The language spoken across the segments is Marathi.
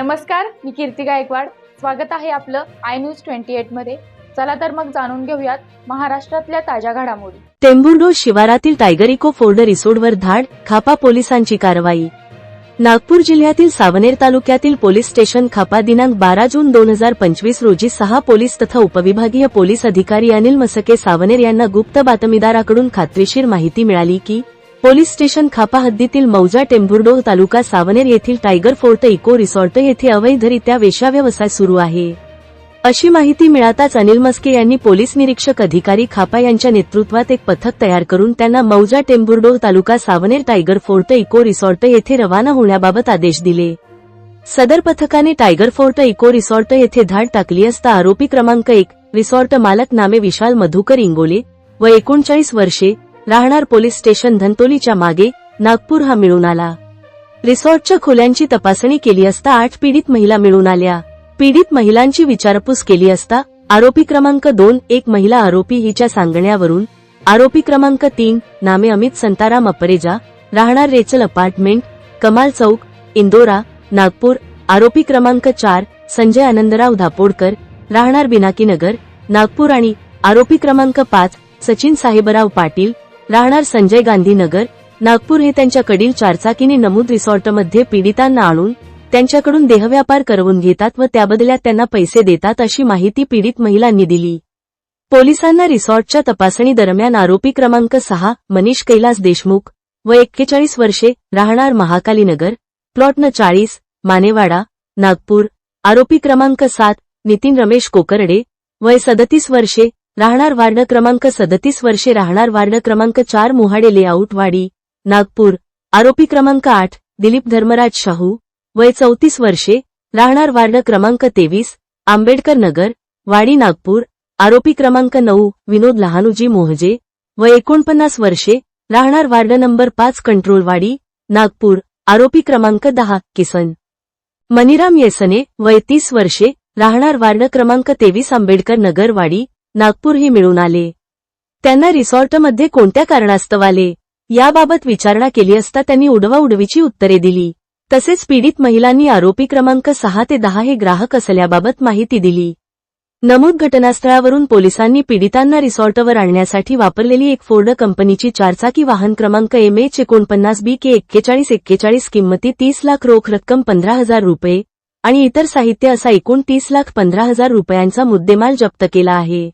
नमस्कार मी कीर्ती गायकवाड. स्वागत आहे आपलं आय न्यूज ट्वेंटी एटमध्ये. चला तर मग जाणून घेऊयात महाराष्ट्रातल्या ताज्या घडामोडी. टेंभुर्डो शिवारातील टायगर इको फोर्ड रिसोर्टवर धाड खापा पोलिसांची कारवाई. नागपूर जिल्ह्यातील सावनेर तालुक्यातील पोलीस स्टेशन खापा दिनांक बारा जून दोन हजार पंचवीस रोजी सहा पोलीस तथा उपविभागीय पोलीस अधिकारी अनिल मसके सावनेर यांना गुप्त बातमीदाराकडून खात्रीशीर माहिती मिळाली की पोलीस स्टेशन खापा हद्दीतील मौजा टेंभुर्डो तालुका सावनेर येथील टायगर फोर्ट इको रिसॉर्ट येथे अवैधरित्या वेशाव्यवसाय सुरू आहे. अशी माहिती मिळताच अनिल मस्के यांनी पोलीस निरीक्षक अधिकारी खापा यांच्या नेतृत्वात एक पथक तयार करून त्यांना मौजा Tembhurdo taluka Savner tiger fort eco resort येथे रवाना होण्याबाबत आदेश दिले. सदर पथकाने टायगर फोर्ट इको रिसॉर्ट येथे धाड टाकली असता आरोपी क्रमांक एक रिसॉर्ट मालक नामे विशाल मधुकर इंगोले व एकोणचाळीस वर्षे राहणार पोलीस स्टेशन धंतोलीच्या मागे नागपूर हा मिळून आला. रिसॉर्टच्या खोल्यांची तपासणी केली असता आठ पीडित महिला मिळून आल्या. पीडित महिलांची विचारपूस केली असता आरोपी क्रमांक दोन एक महिला आरोपी हिच्या सांगण्यावरून आरोपी क्रमांक तीन नामे अमित संताराम अपरेजा राहणार रेचल अपार्टमेंट कमाल चौक इंदोरा नागपूर आरोपी क्रमांक चार संजय आनंदराव धापोडकर राहणार बिनाकीनगर नागपूर आणि आरोपी क्रमांक पाच सचिन साहेबराव पाटील राहणार संजय गांधीनगर नागपूर हे त्यांच्याकडील चारचाकीने नमूद रिसॉर्टमध्ये पीडितांना आणून त्यांच्याकडून देहव्यापार करवून घेतात व त्याबदल्यात त्यांना पैसे देतात अशी माहिती पीडित महिलांनी दिली. पोलिसांना रिसॉर्टच्या तपासणी दरम्यान आरोपी क्रमांक सहा मनीष कैलास देशमुख व एक्केचाळीस वर्षे राहणार महाकालीनगर प्लॉट न चाळीस मानेवाडा नागपूर आरोपी क्रमांक सात नितीन रमेश कोकरडे वय सदतीस वर्षे राहणार वार्ड क्रमांक सदतीस वर्षे राहणार वार्ड क्रमांक चार मोहाडे लेआउट वाडी नागपूर. आरोपी क्रमांक आठ दिलीप धर्मराज शाहू. वय चौतीस वर्षे राहणार वार्ड क्रमांक तेवीस आंबेडकर नगर वाडी नागपूर. आरोपी क्रमांक नऊ विनोद लहानुजी मोहजे. व एकोणपन्नास वर्षे राहणार वार्ड नंबर पाच कंट्रोलवाडी नागपूर. आरोपी क्रमांक दहा किसन. मनीराम येसने वय तीस वर्षे राहणार वार्ड क्रमांक तेवीस आंबेडकर नगरवाडी वाडी. नागपूरही मिळून आले. त्यांना रिसॉर्टमध्ये कोणत्या कारणास्तव आले याबाबत विचारणा केली असता त्यांनी उडवा उडवीची उत्तरे दिली. तसेच पीडित महिलांनी आरोपी क्रमांक सहा ते दहा हे ग्राहक असल्याबाबत माहिती दिली. नमूद घटनास्थळावरून पोलिसांनी पीडितांना रिसॉर्टवर आणण्यासाठी वापरलेली एक फोर्ड कंपनीची चारचाकी वाहन क्रमांक एम एच एकोणपन्नास बी के एक्केचाळीस एक्केचाळीस किंमती तीस लाख रोख रक्कम पंधरा हजार रुपये आणि इतर साहित्य असा एकूण तीस लाख पंधरा हजार रुपयांचा मुद्देमाल जप्त केला आहे.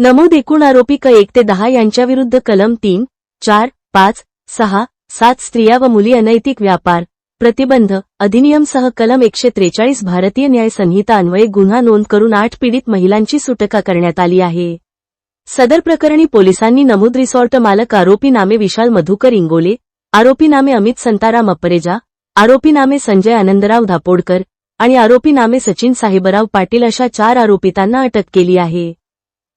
नमूद एकूण आरोपी क एक ते दहा यांच्याविरुद्ध कलम तीन चार पाच सहा सात स्त्रिया व मुली अनैतिक व्यापार प्रतिबंध अधिनियमसह कलम एकशे त्रेचाळीस भारतीय न्याय संहिता अन्वये गुन्हा नोंद करून आठ पीडित महिलांची सुटका करण्यात आली आहे. सदर प्रकरणी पोलिसांनी नमूद रिसॉर्ट मालक आरोपी नामे विशाल मधुकर इंगोले आरोपी नामे अमित संताराम अपरेजा आरोपी नामे संजय आनंदराव धापोडकर आणि आरोपी नामे सचिन साहेबराव पाटील अशा चार आरोपितांना अटक केली आहे.